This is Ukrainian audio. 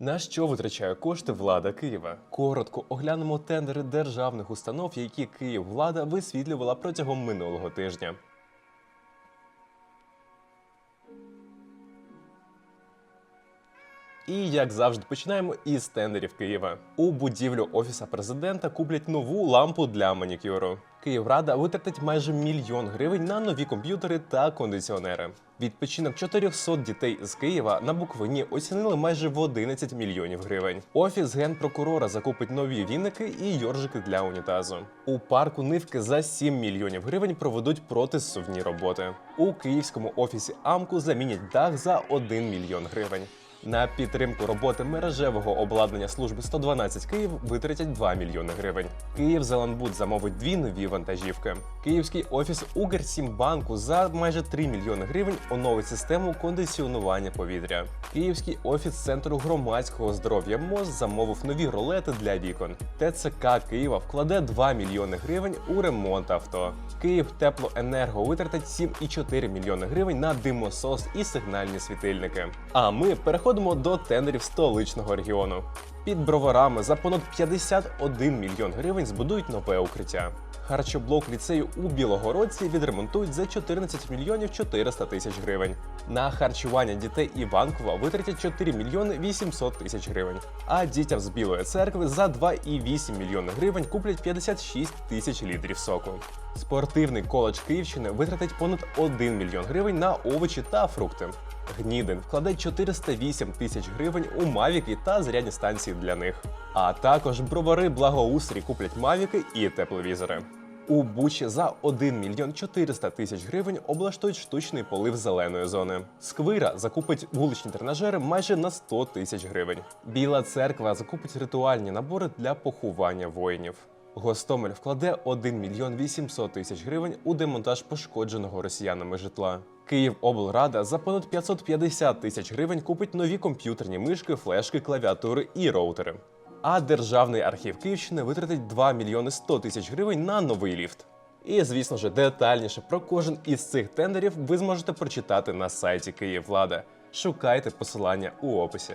На що витрачає кошти влада Києва? Коротко оглянемо тендери державних установ, які Київвлада висвітлювала протягом минулого тижня. І як завжди, починаємо із тендерів Києва. У будівлю офіса президента куплять нову лампу для манікюру. Київрада витратить майже мільйон гривень на нові комп'ютери та кондиціонери. Відпочинок 400 дітей з Києва на Буковині оцінили майже в 11 мільйонів гривень. Офіс генпрокурора закупить нові віники і йоржики для унітазу. У парку Нивки за 7 мільйонів гривень проведуть протизсувні роботи. У київському офісі АМКу замінять дах за 1 мільйон гривень. На підтримку роботи мережевого обладнання служби 112 Київ витратять 2 мільйони гривень. Київ Зеленбуд замовить дві нові вантажівки. Київський офіс Укрсімбанку за майже 3 мільйони гривень оновить систему кондиціонування повітря. Київський офіс центру громадського здоров'я МОЗ замовив нові ролети для вікон. ТЦК Києва вкладе 2 мільйони гривень у ремонт авто. Київ Теплоенерго витратить 7,4 мільйони гривень на димосос і сигнальні світильники. А ми переходимо до тендерів столичного регіону. Під броварами за понад 51 мільйон гривень збудують нове укриття. Харчоблок ліцею у Білогородці відремонтують за 14 мільйонів 400 тисяч гривень. На харчування дітей Іванкова витратять 4 мільйони 800 тисяч гривень. А дітям з Білої церкви за 2,8 мільйони гривень куплять 56 тисяч літрів соку. Спортивний коледж Київщини витратить понад 1 мільйон гривень на овочі та фрукти. Гнідин вкладе 408 тисяч гривень у мавіки та зарядні станції для них. А також бровари благоустрій куплять мавіки і тепловізори. У Бучі за 1 мільйон 400 тисяч гривень облаштують штучний полив зеленої зони. Сквира закупить вуличні тренажери майже на 100 тисяч гривень. Біла церква закупить ритуальні набори для поховання воїнів. Гостомель вкладе 1 мільйон 800 тисяч гривень у демонтаж пошкодженого росіянами житла. Київоблрада за понад 550 тисяч гривень купить нові комп'ютерні мишки, флешки, клавіатури і роутери. А Державний архів Київщини витратить 2 мільйони 100 тисяч гривень на новий ліфт. І, звісно ж, детальніше про кожен із цих тендерів ви зможете прочитати на сайті Київвлада. Шукайте посилання у описі.